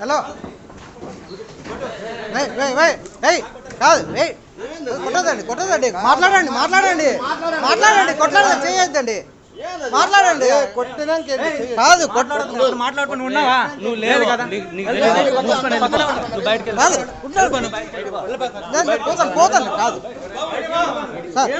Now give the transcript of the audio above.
Hello. కాదు కొట్టదండి కొట్టదండి మాట్లాడండి మాట్లాడండి. మాట్లాడండి కొట్లాడదు చేయొద్దండి. మాట్లాడండి. కొట్టినాక కాదు కొట్ట మాట్లాడుకుని ఉన్నావా? నువ్వు లేదు కదా? పోతాను పోతాను కాదు. సార్.